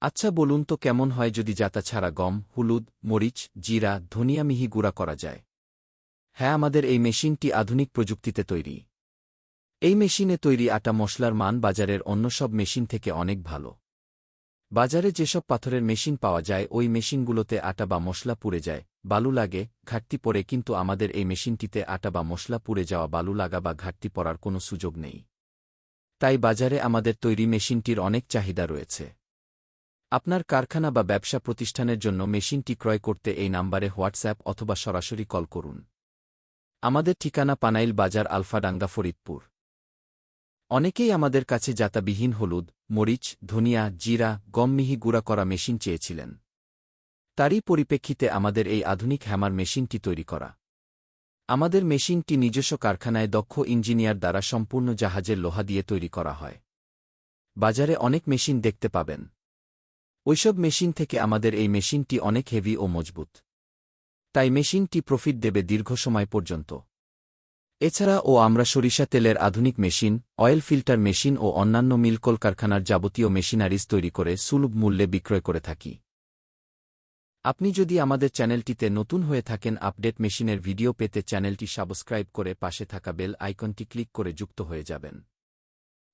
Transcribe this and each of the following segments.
আচ্ছা বলুন তো কেমন হয় যদি জাতা ছাড়া গম, হলুদ, মরিচ, জিরা, ধনিয়া মিহি গুঁড়া করা যায়? হ্যাঁ আমাদের এই মেশিনটি আধুনিক প্রযুক্তিতে তৈরি। এই মেশিনে তৈরি আটা মশলার মান বাজারের অন্য সব মেশিন থেকে অনেক ভালো। বাজারে যেসব পাথরের মেশিন পাওয়া যায়, ওই মেশিনগুলোতে আটা বা মশলা পুড়ে যায়, বালু লাগে, ঘাটতি পড়ে, কিন্তু আমাদের এই মেশিনটিতে আটা বা মশলা পুড়ে যাওয়া, বালু লাগা বা ঘাটতি পড়ার কোনো সুযোগ নেই। তাই বাজারে আমাদের তৈরি মেশিনটির অনেক চাহিদা রয়েছে। আপনার কারখানা বা ব্যবসা প্রতিষ্ঠানের জন্য মেশিনটি ক্রয় করতে এই নাম্বারে হোয়াটসঅ্যাপ অথবা সরাসরি কল করুন। আমাদের ঠিকানা পানাইল বাজার আলফাডাঙ্গা ফরিদপুর। অনেকেই আমাদের কাছে জাতাবিহীন হলুদ, মরিচ, ধনিয়া, জিরা, গম মিহি গুঁড়া করা মেশিন চেয়েছিলেন। তারই পরিপ্রেক্ষিতে আমাদের এই আধুনিক হ্যামার মেশিনটি তৈরি করা। আমাদের মেশিনটি নিজস্ব কারখানায় দক্ষ ইঞ্জিনিয়ার দ্বারা সম্পূর্ণ জাহাজের লোহা দিয়ে তৈরি করা হয়। বাজারে অনেক মেশিন দেখতে পাবেন। ওইসব মেশিন থেকে আমাদের এই মেশিনটি অনেক হেভি ও মজবুত। তাই মেশিনটি প্রফিট দেবে দীর্ঘ সময় পর্যন্ত। এছাড়া ও আমরা সরিষা তেলের আধুনিক মেশিন, অয়েল ফিল্টার মেশিন ও অন্যান্য মিলকল কারখানার যাবতীয় মেশিনারিজ তৈরি করে সুলভ মূল্যে বিক্রয় করে থাকি। আপনি যদি আমাদের চ্যানেলটিতে নতুন হয়ে থাকেন, আপডেট মেশিনের ভিডিও পেতে চ্যানেলটি সাবস্ক্রাইব করে পাশে থাকা বেল আইকনটি ক্লিক করে যুক্ত হয়ে যাবেন।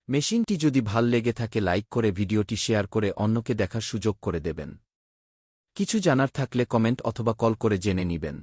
মেশিনটি যদি ভালো লেগে থাকে লাইক করে ভিডিওটি শেয়ার করে অন্যকে দেখার সুযোগ করে দেবেন। কিছু জানার থাকলে কমেন্ট অথবা কল করে জেনে নিবেন।